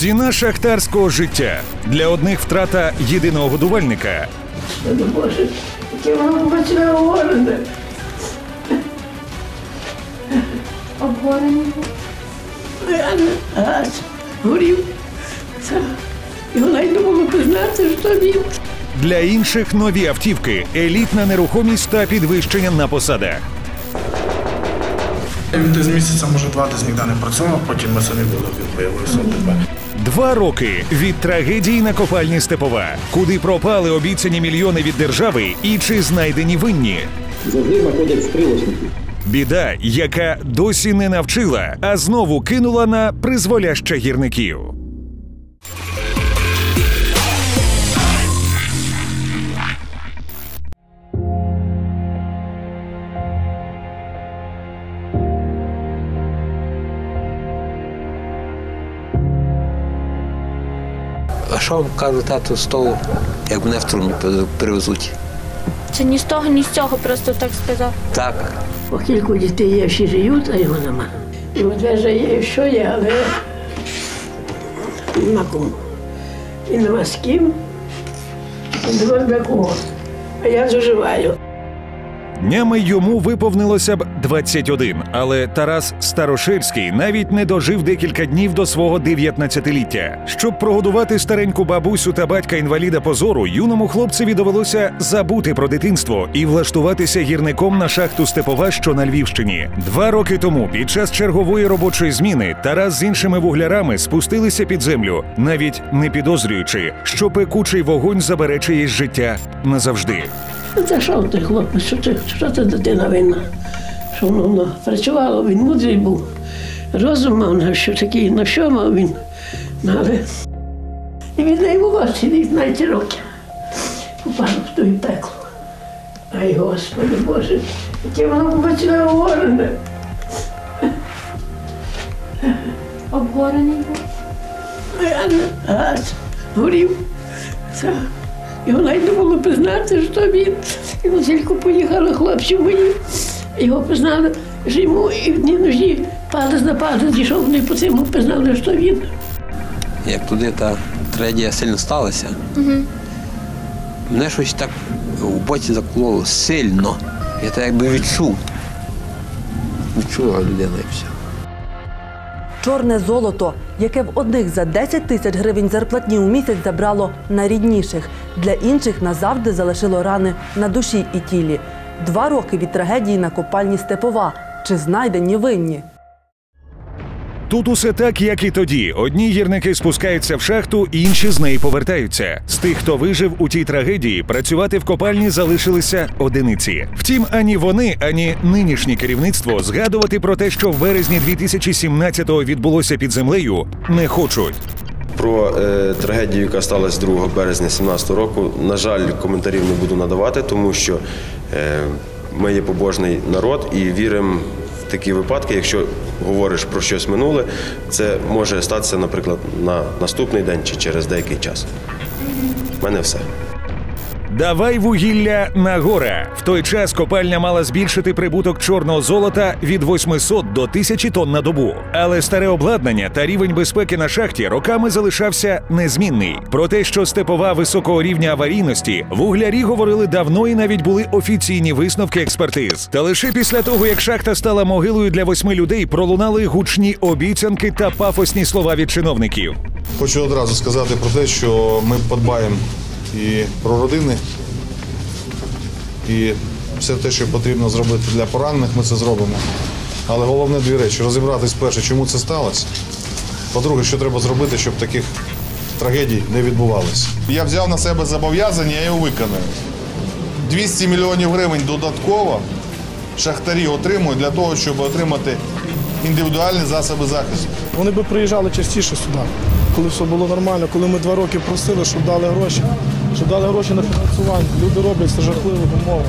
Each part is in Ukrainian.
Ціна шахтарського життя для одних втрата єдиного годувальника, Боже, побачили говорене. Обгорені. Газ горів. Його навіть не було признати, що він. для інших нові автівки, елітна нерухомість та підвищення на посадах. Він десь місяця, може два, десь ніде не працював, потім ми самі були, він виявився ДБ. Два роки від трагедії на копальні Степова, куди пропали обіцяні мільйони від держави, і чи знайдені винні. завжди знаходять стрілочників. Біда, яка досі не навчила, а знову кинула на призволяще гірників. А що вам каже тато з того, як мене в трумі привезуть? Це ні з того, ні з цього, просто так сказав. Так. По кілька дітей є, всі живуть, а його нема. І медвежа є, і що є, але нема кому. І нема з ким, і нема для кого. А я заживаю. Днями йому виповнилося б 21, але Тарас Староширський навіть не дожив декілька днів до свого 19-ліття. Щоб прогодувати стареньку бабусю та батька інваліда позору, юному хлопцеві довелося забути про дитинство і влаштуватися гірником на шахту Степова, що на Львівщині. Два роки тому, під час чергової робочої зміни, Тарас з іншими вуглярами спустилися під землю, навіть не підозрюючи, що пекучий вогонь забере чиєсь життя назавжди. Ну, Та що ти, хлопець, що ти, що ти дитина винна? Що воно, працювало, він мудрий був. Розум мав на що такий, на що мав він. Ну, Але і від неї було 19 років. Попав в той пекло. Ай, Господи Боже, яке воно побачили говорене. Обгорені був. А я не газ горів. Його навіть не було признати, що він. І от тільки поїхали хлопці мої. Його признали, що йому і в одній ножі палець на палець дійшов, вони по цьому признали, що він. Як туди та трагедія сильно сталася, мене щось так в боці закололо сильно. Я так якби відчув. Відчула людина і все. Чорне золото, яке в одних за 10 тисяч гривень зарплатні у місяць забрало найрідніших, для інших назавжди залишило рани на душі і тілі. Два роки від трагедії на копальні Степова. Чи знайдені винні? Тут усе так, як і тоді. Одні гірники спускаються в шахту, інші з неї повертаються. З тих, хто вижив у тій трагедії, працювати в копальні залишилися одиниці. Втім, ані вони, ані нинішнє керівництво згадувати про те, що в березні 2017-го відбулося під землею, не хочуть. Про е, трагедію, яка сталася 2 березня 2017 року, на жаль, коментарів не буду надавати, тому що е, ми є побожний народ і віримо такі випадки. Якщо говориш про щось минуле, це може статися, наприклад, на наступний день чи через деякий час. У мене все. Давай вугілля на гора. В той час копальня мала збільшити прибуток чорного золота від 800 до 1000 тонн на добу. Але старе обладнання та рівень безпеки на шахті роками залишався незмінний. Про те, що степова високого рівня аварійності, вуглярі говорили давно і навіть були офіційні висновки експертиз. Та лише після того, як шахта стала могилою для восьми людей, пролунали гучні обіцянки та пафосні слова від чиновників. Хочу одразу сказати про те, що ми подбаємо і про родини, і все те, що потрібно зробити для поранених, ми це зробимо. Але головне дві речі: розібратись перше, чому це сталося. По-друге, що треба зробити, щоб таких трагедій не відбувалося. Я взяв на себе зобов'язання, я його виконаю. 200 мільйонів гривень додатково шахтарі отримують для того, щоб отримати індивідуальні засоби захисту. Вони би приїжджали частіше сюди, коли все було нормально, коли ми два роки просили, щоб дали гроші, дали гроші на фінансування. Люди роблять це жахливих умовах.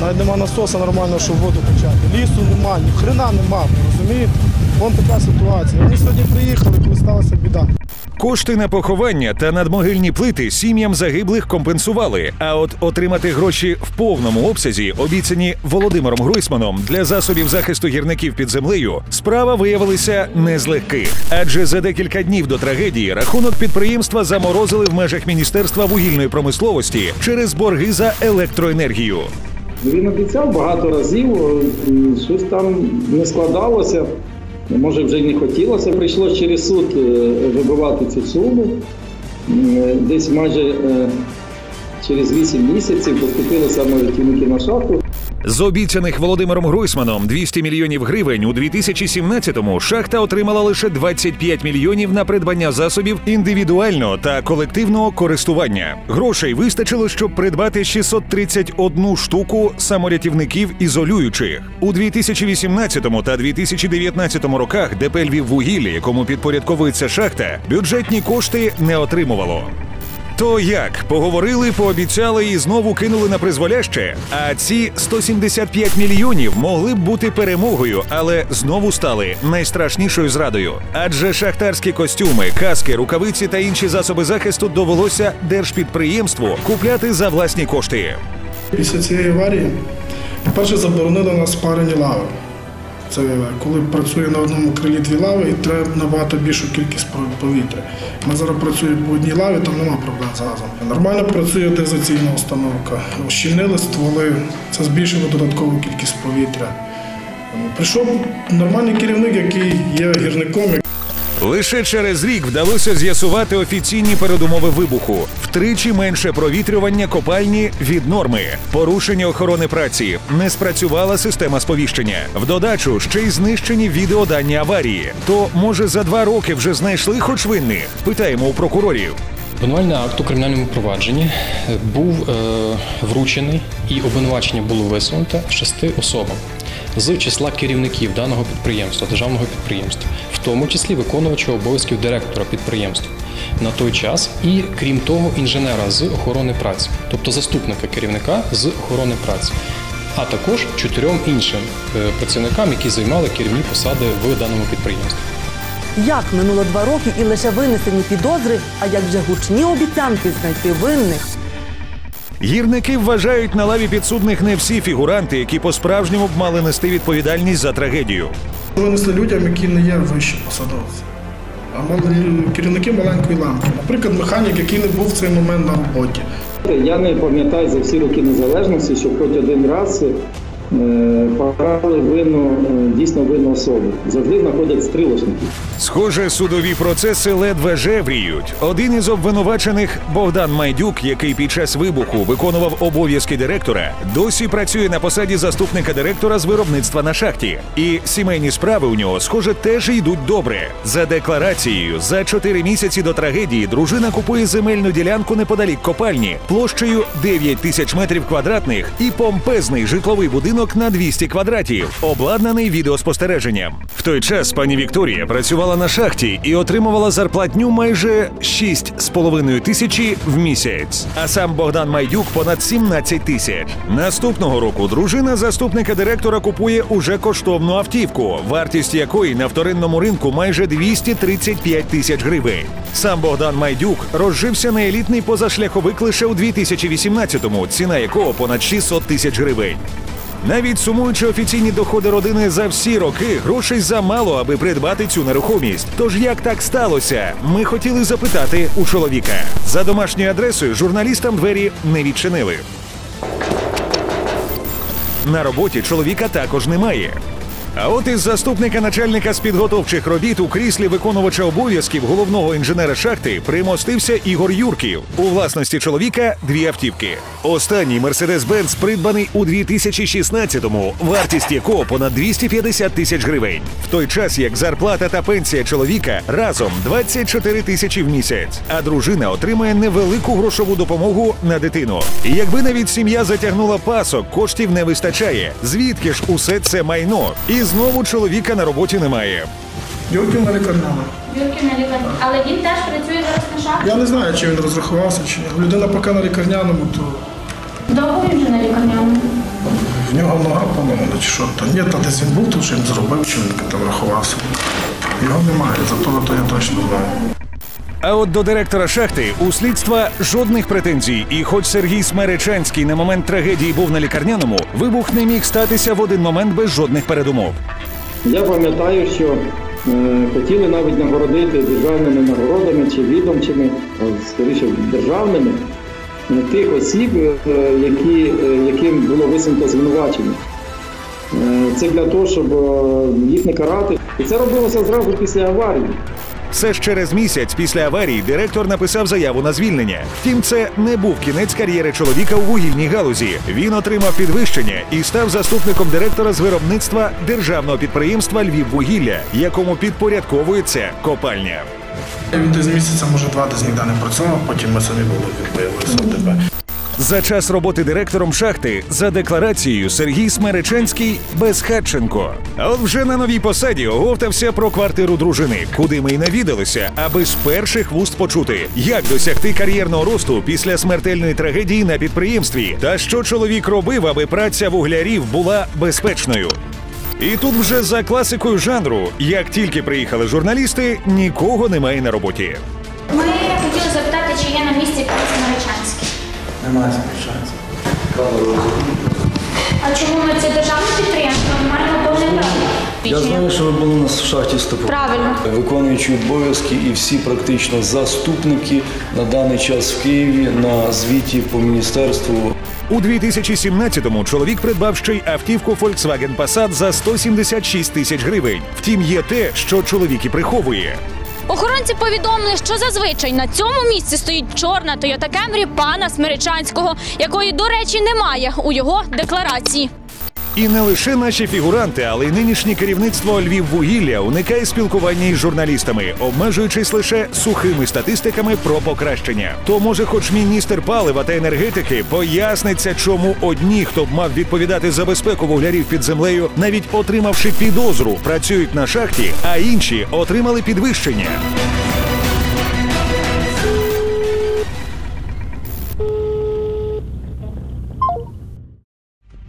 Навіть нема насоса нормального, щоб воду почати. Лісу нема, ні хрена нема, розумієте? Вон така ситуація. Вони сьогодні приїхали, коли сталася біда. Кошти на поховання та надмогильні плити сім'ям загиблих компенсували. А от отримати гроші в повному обсязі, обіцяні Володимиром Гройсманом для засобів захисту гірників під землею, справа виявилася не з легких. Адже за декілька днів до трагедії рахунок підприємства заморозили в межах Міністерства вугільної промисловості через борги за електроенергію. Він обіцяв багато разів, е, щось там не складалося. Може, вже й не хотілося. Прийшлося через суд е, вибивати цю суму. Е, Десь майже е, через 8 місяців поступили саме рятівники на шахту. З обіцяних Володимиром Гройсманом 200 мільйонів гривень у 2017-му шахта отримала лише 25 мільйонів на придбання засобів індивідуального та колективного користування. Грошей вистачило, щоб придбати 631 штуку саморятівників ізолюючих. У 2018 та 2019 роках ДП «Львіввугілля», якому підпорядковується шахта, бюджетні кошти не отримувало. То як поговорили, пообіцяли і знову кинули на призволяще. А ці 175 мільйонів могли б бути перемогою, але знову стали найстрашнішою зрадою. Адже шахтарські костюми, каски, рукавиці та інші засоби захисту довелося держпідприємству купляти за власні кошти. Після цієї аварії, по-перше, заборонили нас спарені лави. Це коли працює на одному крилі дві лави і треба набагато більшу кількість пов- повітря. Ми зараз працюємо по одній лаві, там немає проблем з газом. Нормально працює дезаційна установка. Ощільнили стволи, це збільшило додаткову кількість повітря. Прийшов нормальний керівник, який є гірником, Лише через рік вдалося з'ясувати офіційні передумови вибуху: втричі менше провітрювання копальні від норми, порушення охорони праці, не спрацювала система сповіщення. В додачу ще й знищені відеодані аварії. То може за два роки вже знайшли хоч винних? Питаємо у прокурорів. Обвинувальний акт у кримінальному провадженні е, був е, вручений і обвинувачення було висунуте шести особам з числа керівників даного підприємства, державного підприємства, в тому числі виконувача обов'язків директора підприємства на той час, і крім того, інженера з охорони праці, тобто заступника керівника з охорони праці. А також чотирьом іншим е, працівникам, які займали керівні посади в даному підприємстві. Як минуло два роки і лише винесені підозри, а як вже гучні обіцянки знайти винних. Гірники вважають на лаві підсудних не всі фігуранти, які по-справжньому б мали нести відповідальність за трагедію. винесли людям, які не є вищі посадовці, а мали керівники маленької лампи. Наприклад, механік, який не був в цей момент на роботі. Я не пам'ятаю за всі роки незалежності, що хоч один раз покарали винну, е, дійсно винну особу. Завжди знаходять стрілочників. Схоже, судові процеси ледве жевріють. Один із обвинувачених Богдан Майдюк, який під час вибуху виконував обов'язки директора, досі працює на посаді заступника директора з виробництва на шахті. І сімейні справи у нього, схоже, теж йдуть добре. За декларацією, за чотири місяці до трагедії дружина купує земельну ділянку неподалік копальні площею 9 тисяч метрів квадратних і помпезний житловий будинок на 200 квадратів, обладнаний відеоспостереженням. В той час пані Вікторія працювала на шахті і отримувала зарплатню майже 6,5 тисячі в місяць. А сам Богдан Майдюк понад 17 тисяч. Наступного року дружина заступника директора купує уже коштовну автівку, вартість якої на вторинному ринку майже 235 тисяч гривень. Сам Богдан Майдюк розжився на елітний позашляховик лише у 2018-му, ціна якого понад 600 тисяч гривень. Навіть сумуючи офіційні доходи родини за всі роки, грошей замало, аби придбати цю нерухомість. Тож як так сталося? Ми хотіли запитати у чоловіка. За домашньою адресою журналістам двері не відчинили. На роботі чоловіка також немає. А от із заступника начальника з підготовчих робіт у кріслі виконувача обов'язків головного інженера шахти примостився Ігор Юрків. У власності чоловіка дві автівки. Останній Mercedes-Benz придбаний у 2016-му, вартість якого понад 250 тисяч гривень. В той час як зарплата та пенсія чоловіка разом 24 тисячі в місяць, а дружина отримує невелику грошову допомогу на дитину. І якби навіть сім'я затягнула пасок, коштів не вистачає. Звідки ж усе це майно? І знову чоловіка на роботі немає. Юрків на лікарняному. Юрків на лікар. Але він теж працює зараз на шахті. Я не знаю, чи він розрахувався, чи ні. Людина поки на лікарняному, то Довго він вже на лікарняному. ну, чи що, та ні, та десь він був тут, що він зробив, чи він там рахувався. Його немає, зато то я точно знаю. А от до директора шахти у слідства жодних претензій. І хоч Сергій Смеречанський на момент трагедії був на лікарняному, вибух не міг статися в один момент без жодних передумов. Я пам'ятаю, що е, хотіли навіть нагородити державними нагородами чи відомчими, скоріше державними, тих осіб, е, які, е, яким було висунуто звинувачення. Е, Це для того, щоб їх не карати. І це робилося зразу після аварії. Все ж через місяць після аварії директор написав заяву на звільнення. Втім, це не був кінець кар'єри чоловіка у вугільній галузі. Він отримав підвищення і став заступником директора з виробництва державного підприємства Львіввугілля, якому підпорядковується копальня. Він десь місяця, може два десь ніде не працював, потім ми самі були появилися в ДБ. За час роботи директором шахти за декларацією Сергій Смереченський безхатченко. А от вже на новій посаді оговтався про квартиру дружини, куди ми й навідалися, аби з перших вуст почути, як досягти кар'єрного росту після смертельної трагедії на підприємстві, та що чоловік робив, аби праця вуглярів була безпечною. І тут вже за класикою жанру, як тільки приїхали журналісти, нікого немає на роботі. Ми хотіли запитати, чи є на місці Петро Смиричанський. Немає шансів. А чому ми це державне підприємство? Ми маємо повне право. Я знаю, що ви були у нас в шахті стопу. Правильно. Виконуючи обов'язки і всі практично заступники на даний час в Києві на звіті по міністерству. У 2017-му чоловік придбав ще й автівку Volkswagen Passat за 176 тисяч гривень. Втім, є те, що чоловік і приховує. Охоронці повідомили, що зазвичай на цьому місці стоїть чорна Toyota Camry пана Смиричанського, якої, до речі, немає у його декларації. І не лише наші фігуранти, але й нинішнє керівництво Львіввугілля уникає спілкування із журналістами, обмежуючись лише сухими статистиками про покращення. То може, хоч міністр палива та енергетики поясниться, чому одні, хто б мав відповідати за безпеку вуглярів під землею, навіть отримавши підозру, працюють на шахті, а інші отримали підвищення.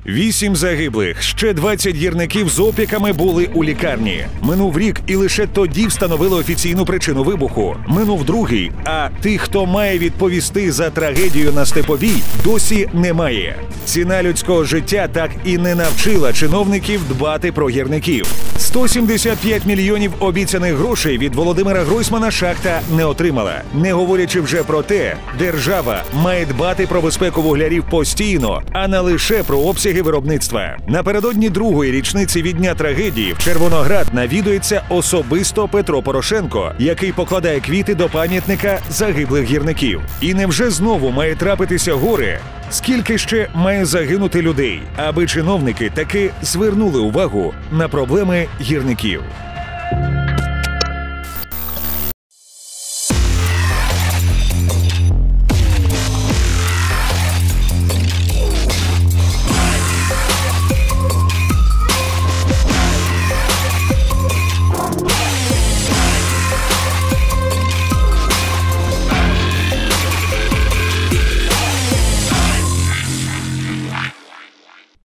Вісім загиблих, ще 20 гірників з опіками були у лікарні. Минув рік, і лише тоді встановили офіційну причину вибуху. Минув другий. А тих, хто має відповісти за трагедію на степовій, досі немає. Ціна людського життя так і не навчила чиновників дбати про гірників. 175 мільйонів обіцяних грошей від Володимира Гройсмана шахта не отримала. Не говорячи вже про те, держава має дбати про безпеку вуглярів постійно, а не лише про обсяги виробництва. Напередодні другої річниці від дня трагедії в Червоноград навідується особисто Петро Порошенко, який покладає квіти до пам'ятника загиблих гірників. І невже знову має трапитися горе? Скільки ще має загинути людей, аби чиновники таки звернули увагу на проблеми гірників?